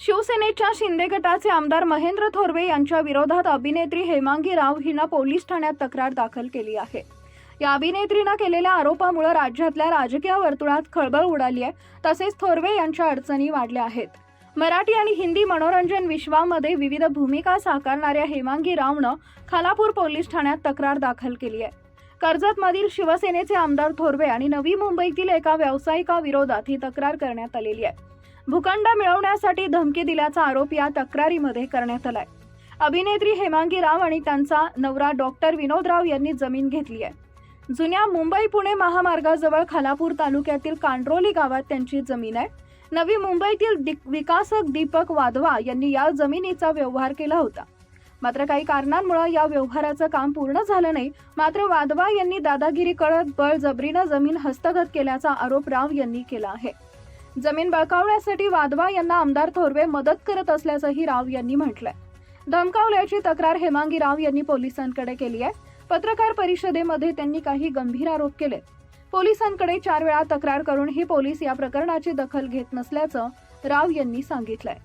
शिवसेनेच्या शिंदे गटाचे आमदार महेंद्र थोरवे यांच्या विरोधात अभिनेत्री हेमांगी राव हिनं पोलीस ठाण्यात तक्रार दाखल केली आहे. या अभिनेत्रीनं केलेल्या आरोपामुळे राज्यातल्या राजकीय वर्तुळात खळबळ उडाली आहे. तसेच थोरवे यांच्या अडचणी वाढल्या आहेत. मराठी आणि हिंदी मनोरंजन विश्वामध्ये विविध भूमिका साकारणाऱ्या हेमांगी रावनं खालापूर पोलीस ठाण्यात तक्रार दाखल केली आहे. कर्जतमधील शिवसेनेचे आमदार थोरवे आणि नवी मुंबईतील एका व्यावसायिकाविरोधात ही तक्रार करण्यात आलेली आहे. भूखंड मिळवण्यासाठी धमकी दिल्याचा आरोप या तक्रारीमध्ये करण्यात आलाय. अभिनेत्री हेमांगी राव आणि त्यांचा नवरा डॉक्टर विनोद राव यांनी जमीन घेतली आहे. जुन्या मुंबई पुणे महामार्गाजवळ खालापूर तालुक्यातील कांड्रोली गावात त्यांची जमीन आहे. नवी मुंबईतील विकासक दीपक वाधवा यांनी या जमिनीचा व्यवहार केला होता. मात्र काही कारणांमुळे या व्यवहाराचं काम पूर्ण झालं नाही. मात्र वाधवा यांनी दादागिरी करत बळजबरीनं जमीन हस्तगत केल्याचा आरोप राव यांनी केला आहे. जमीन बळकावण्यासाठी वाधवा यांना आमदार थोरवे मदत करत असल्याचंही राव यांनी म्हटलंय. धमकावल्याची तक्रार हेमांगी राव यांनी पोलिसांकडे केली आहे. पत्रकार परिषदेमध्ये त्यांनी काही गंभीर आरोप केले पोलिसांकडे चार वेळा तक्रार करूनही पोलीस या प्रकरणाची दखल घेत नसल्याचं राव यांनी सांगितलंय.